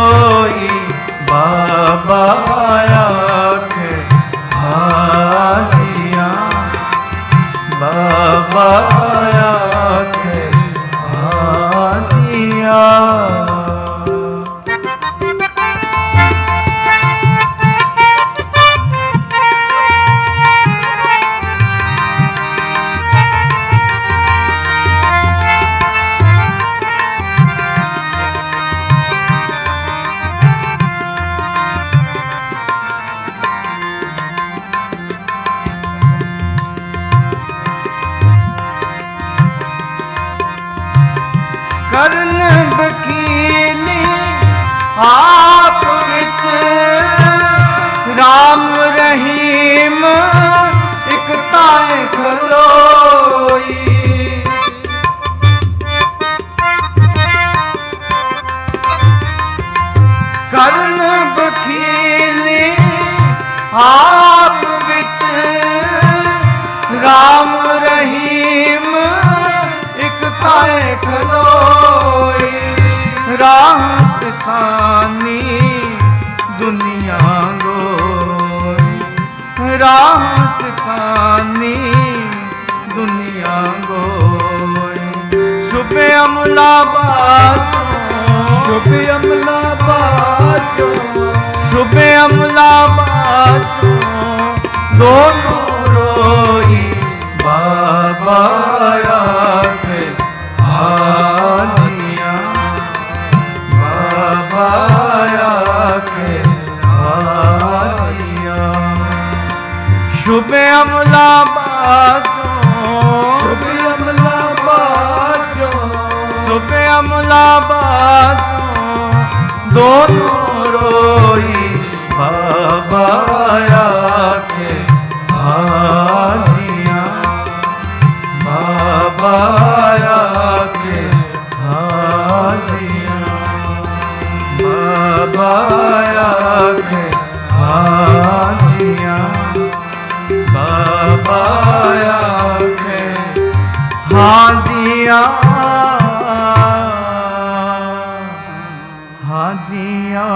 ਕੋਈ ਬਾਬਾ ਆਖੇ ਹਾਜੀਆਂ। ਬਾਬਾ ਕਰਨ ਬਖੀਲੀ ਆਪ ਵਿੱਚ RAM ਰਹੀਮ ਇਕ ਤਾਏ ਖਲੋਈ। ਕਰਨ ਬਖੀਲੀ ਆਪ ਰਾਹ ਸਿਖਾਨੀ ਦੁਨੀਆ ਗੋਈ ਰਾਹ ਸਿਖਾਨੀ ਦੁਨੀਆ ਗੋਈ ਸੁਬੇ ਅਮਲਾ ਬਾਤੋਂ ਸ਼ੁਭ ਅਮਲਾ ਬਾਜੋ ਆਨੀਆਂ ਸ਼ੁਭ ਅਮਲਾ ਸ਼ੁਭ ਅਮਲਾ ਬਾਜੋ। ਅਮਲਾ ਦੋਨੋਂ ਰੋਈ ਬਾਬਾ ਬਾਬਾ ਬਾਬਾ ਆਖੇ ਹਾਜੀਆਂ। ਬਾਬਾ ਆਖੇ ਹਾਜੀਆਂ। ਹਾਜੀਆਂ।